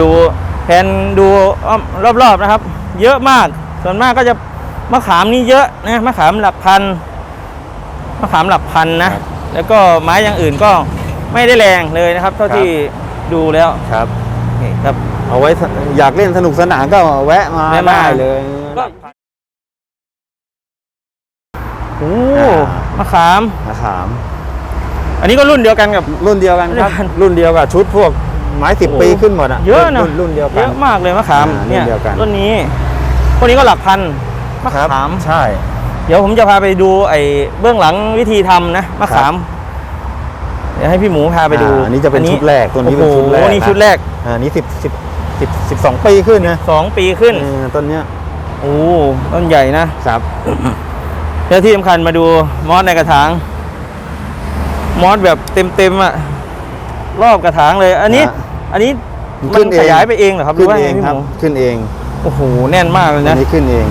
ดูแผนดูรอบๆนะครับ เยอะมากส่วนมากก็จะมะขามนี่เยอะนะมะขามหลักพันมะขามหลักพันนะครับแล้วก็ไม้อย่างอื่นก็ไม่ได้แรงเลยนะครับ เท่าครับที่ดูแล้วครับนี่ครับเอาไว้สอยากเล่นสนุกสนานก็แวะมาแวะมาได้เลยก็โอ้อ่ามะขามมะขาม อันนี้ก็รุ่นเดียวกันกับรุ่นเดียวกันครับ รุ่นเดียวกับชุดพวก ไม้สิบโอ้ปีขึ้นหมดอะเยอะนะรุ่นรุ่นเดียวกัเยนอะมากเลยมะขามอ่าเนี่ยรุ่นเดียวกันต้นนี้พวกนี้ก็หลักพันมะครับขามใช่ เดี๋ยวผมจะพาไปดูไอ้เบื้องหลังวิธีทำนะมะขามเดี๋ยวให้พี่หมูพาไปดูอ่าอันนี้จะเป็นชุดแรกตัวนี้เป็นโอ้โหชุดแรกนี่ชุดแรกอ่าอันนี้สิบสิบสิบสิบสองปีขึ้นนะสองปีขึ้นเออต้นเนี้ยโอ้ต้นใหญ่นะครับแล้วที่สำคัญมาดูมอสในกระถางมอสแบบเต็มๆอะ รอบกระถางเลย อันนี้ ฮะ อันนี้มันมัขึ้นนเองขยายไปเองเหรอครับหรืขึ้อนว่าเอไงงพี่คหรับ มูขึ้นเองโอ้โหแน่นมากเลยอันะนนี้ขึ้นเอง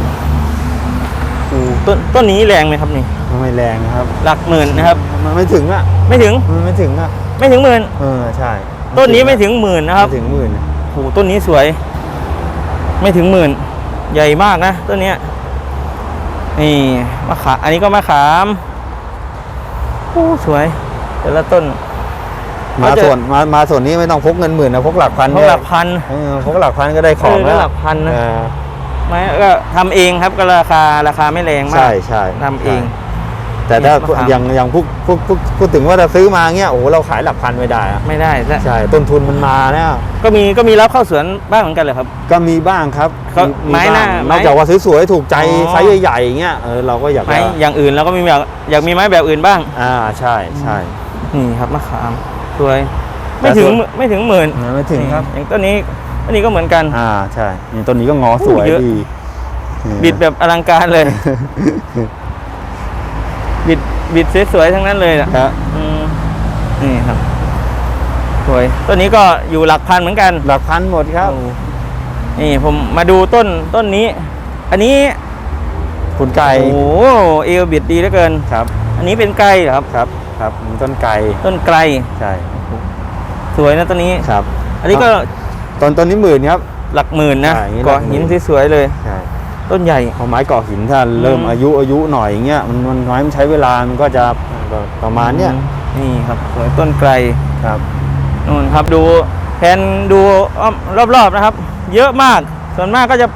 โอ้ต้นต้นนี้แรงไหมครับนี่ไม่แรงนะครับ หลักหมื่นนะครับ มันไม่ถึงอะ ไม่ถึงมันไม่ถึงอะ ไม่ถึงหมื่นเออใช่ต้นนี้ไม่ถึงหมื่นนะครับ ไม่ถึงหมื่นโอ้โหต้นนี้สวย ไม่ถึงหมื่น ใหญ่มากนะต้นเนี้ยนี่มะขามอันนี้ก็มะขามโอ้สวย แต่ละต้น มาเขาจะส่วนมามาส่วนนี้ไม่ต้องพกเงินหมื่นนะพกหลักพันเพราะหลักพันเออพกหลักพันก็ได้ของเออก็แล้วหลักพันนะเออไม่ก็ทำเองครับก็ราคาราคาไม่แรงมากใช่ใช่ทำเอง แต่ถ้าเนี่ยมะขามอย่างอย่างพูดพูดพูดพูดถึงว่าจะซื้อมาเงี้ยโอ้โหเราขายหลักพันไม่ได้อะไม่ได้และใช่ต้นทุนมันมาเนี่ยก็มีก็มีรับเข้าสวนบ้างเหมือนกันเหรอครับ ก็มีบ้างครับก็บ้างไม้หน้าไม้นอกจากว่าสวยๆถูกใจอ๋อไซส์ใหญ่ๆอย่างเงี้ยเออเราก็อยากไม้จะอย่างอื่นเราก็มีแบบอยากมีไม้แบบอื่นบ้าง อ่าใช่ใช่นี่ครับมะขาม สวยแต่ไม่ถึงส่วนไม่ถึงหมื่นเออไม่ถึงครับ อย่างต้นนี้ต้นนี้ก็เหมือนกัน อ่าใช่นี่ต้นนี้ก็งอสวยโอ้เยอะ ดีบิดแบบอลังการเลย บิดบิดสวยๆทั้งนั้นเลยอะครับอืมนี่ครับสวยต้นนี้ก็อยู่หลักพันเหมือนกันหลักพันหมดครับ โอ้นี่ผมมาดูต้นต้นนี้ อันนี้คุณไก่โอ้โหเอวบิดดีเหลือเกิน ครับ อันนี้เป็นไกลเหรอครับครับ ครับมีต้นไก่ต้นไกลใช่สวยนะต้นนี้ ครับ อันนี้ก็ต้นต้นนี้หมื่นครับ หลักหมื่นนะใช่อย่างนี้หลัเกาะกหมื่นหินสวยๆเลย ใช่ต้นใหญ่ พอไม้เกาะหินถ้าเริ่มอืม อายุอายุหน่อยอย่างเงี้ยมันมันไม้มันใช้เวลามันก็จะประมาณเนี้ยนี่ครับสวยต้นไกลครับ นู่นครับดูแผนดูรอบๆนะครับ เยอะมากส่วนมากก็จะ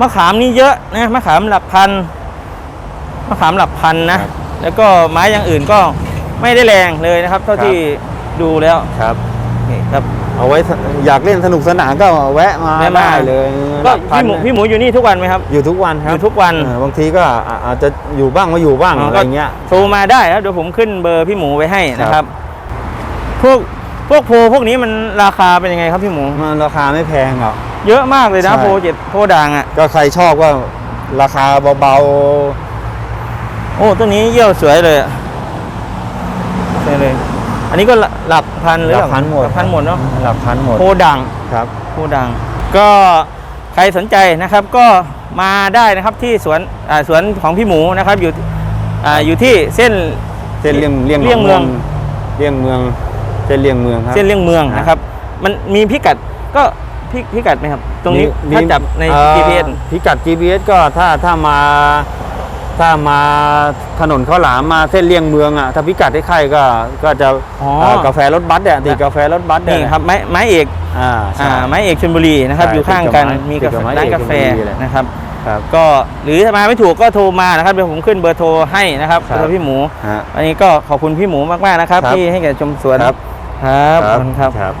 มะขามนี่เยอะนะมะขามหลักพันมะขามหลักพันนะครับ แล้วก็ไม้อย่างอื่นก็ ไม่ได้แรงเลยนะครับ เท่าครับที่ดูแล้วครับนี่ครับเอาไว้สอยากเล่นสนุกสนานก็แวะมาแวะมาได้เลยก็หลัพันพี่หมูพี่หมูอยู่นี่ทุกวันไหมครับ อยู่ทุกวันคอรับยู่ทุกวันเออบางทีก็อ่าอาจจะอยู่บ้างไม่อยู่บ้างอ๋อออะไรเงี้ยโทรมาได้ครับเดี๋ยวผมขึ้นเบอร์พี่หมูไว้ให้นะคครัรับบพวกพวกโพพวกนี้มันราคาเป็นยังไงครับพี่หมูมันราคาไม่แพงหรอกเยอะมากเลยนะใช่โพเจ็ดโพด่างอะก็ใครชอบก็ราคาเบาโอ้ต้นนี้เยี่ยวสวยเลย อะสวยเลย อันนี้ก็หลักหลักพันๆหรือหลักพันหมดลักพันหมดเนาะหลักพันหมดโพด่างครับโพด่างก็ใครสนใจนะครับก็มาได้นะครับที่สวนอ่าสวนของพี่หมูนะครับอยู่อ่าอยู่ที่เส้นเส้นเลี่ยงเลี่ยงเลี่ยงเมืองเลี่ยงเมือง เส้นเลี่ยงเมืองครับเส้นเลี่ยงเมืองฮะนะครับ มันมีพิกัดก็พิพิกัดไหมครับ ตรงนี้มีถ้าจับในเอ่อ GPS พิกัด GPS ก็ถ้าถ้ามา ถ้ามาถนนข้าวหลามมาเส้นเลี่ยงเมืองอะถ้าพิกัดใกล้ๆก็ก็จะอ๋อเอ่อกาแฟรถบัสเนี่ยติดกาแฟรถบัสเนี่ยนี่ครับไม้ไม้เอกอ่าใช่ อ่าไม้เอกชลบุรีนะครับใช่อยู่ข้างกันติดกับไม้มีติดกับไม้ร้านเอกกาแฟชลบุรีเลย นะครับ ครับ ก็หรือถ้ามาไม่ถูกก็โทรมานะครับเดี๋ยวผมขึ้นเบอร์โทรให้นะครับครับ เบอร์พี่หมู ฮะอันนี้ก็ขอบคุณพี่หมูมากๆนะครับ ครับที่ให้แก่ชมสวนครับ ครับขอบคุณครับ ครับ